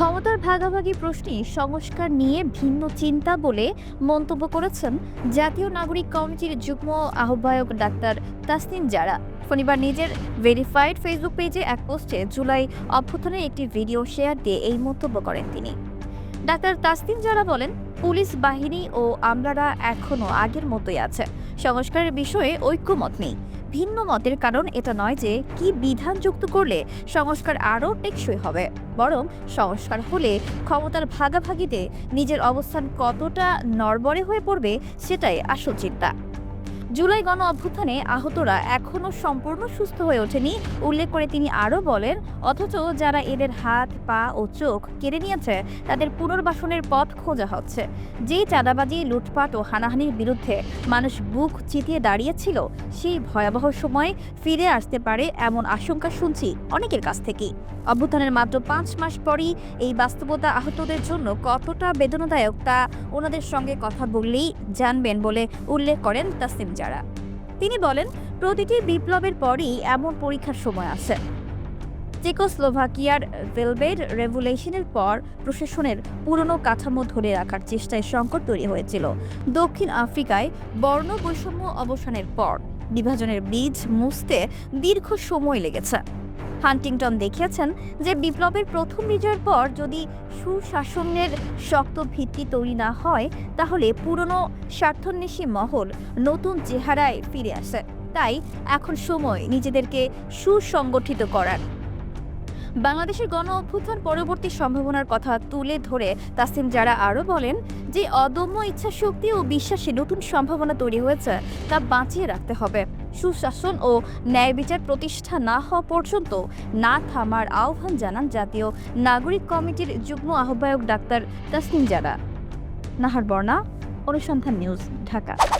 ক্ষমতার ভাগাভাগি প্রশ্নে সংস্কার নিয়ে ভিন্ন চিন্তা বলে মন্তব্য করেছেন জাতীয় নাগরিক কমিটির যুগ্ম আহ্বায়ক ডাক্তার তাসনিম জারা। শনিবার নিজের ভেরিফাইড ফেসবুক পেজে এক পোস্টে জুলাই অভ্যুত্থানের একটি ভিডিও শেয়ার দিয়ে এই মন্তব্য করেন তিনি। ডাক্তার তাসনিম জারা বলেন, পুলিশ বাহিনী ও আমলারা এখনও আগের মতোই আছে। সংস্কারের বিষয়ে ঐক্যমত নেই। ভিন্ন মতের কারণ এটা নয় যে কি বিধান যুক্ত করলে সংস্কার আরও টেকসই হবে, বরং সংস্কার হলে ক্ষমতার ভাগাভাগিতে নিজের অবস্থান কতটা নড়বড়ে হয়ে পড়বে সেটাই আসল চিন্তা। জুলাই গণ অভ্যুত্থানে আহতরা এখনও সম্পূর্ণ সুস্থ হয়ে ওঠেনি। উল্লেখ করে তিনি আরও বলেন, অথচ যারা এদের হাত, পা ও চোখ কেড়ে নিয়েছে, তাদের পুনর্বাসনের পথ খোঁজা হচ্ছে। যেই চাঁদাবাজি, লুটপাট ও হানাহানির বিরুদ্ধে মানুষ বুক চিতিয়ে দাঁড়িয়েছিল, সেই ভয়াবহ সময় ফিরে আসতে পারে এমন আশঙ্কা শুনছি অনেকের কাছ থেকেই অভ্যুত্থানের মাত্র পাঁচ মাস পরই এই বাস্তবতা আহতদের জন্য কতটা বেদনাদায়ক তা ওনাদের সঙ্গে কথা বললেই জানবেন বলে উল্লেখ করেন তাসিম জারা তিনি বলেন, প্রতিটি বিপ্লবের পরই এমন পরীক্ষার সময় আছে। চেকোস্লোভাকিয়ার ভেলবেড রেভুলেশনের পর প্রশাসনের পুরনো কাঠামো ধরে রাখার চেষ্টায় সংকট তৈরি হয়েছিল। দক্ষিণ আফ্রিকায় বর্ণ বৈষম্য অবসানের পর বিভাজনের বীজ মুছতে দীর্ঘ সময় লেগেছে। হান্টিংটন দেখিয়েছেন যে বিপ্লবের প্রথম বিজয়ের পর যদি সুশাসনের শক্ত ভিত্তি তৈরি না হয়, তাহলে পুরনো স্বার্থন্বেষী মহল নতুন চেহারায় ফিরে আসে। তাই এখন সময় নিজেদেরকে সুসংগঠিত করার। বাংলাদেশের গণ অভ্যুত্থান পরবর্তী সম্ভাবনার কথা তুলে ধরে তাসিম যারা আরও বলেন যে অদম্য ইচ্ছাশক্তি ও বিশ্বাসে নতুন সম্ভাবনা তৈরি হয়েছে, তা বাঁচিয়ে রাখতে হবে। সুশাসন ও ন্যায় বিচার প্রতিষ্ঠা না হওয়া পর্যন্ত না থামার আহ্বান জানান জাতীয় নাগরিক কমিটির যুগ্ম আহ্বায়ক ডাক্তার তাসনিম জারা। নাহার বর্ণা, অনুসন্ধান নিউজ, ঢাকা।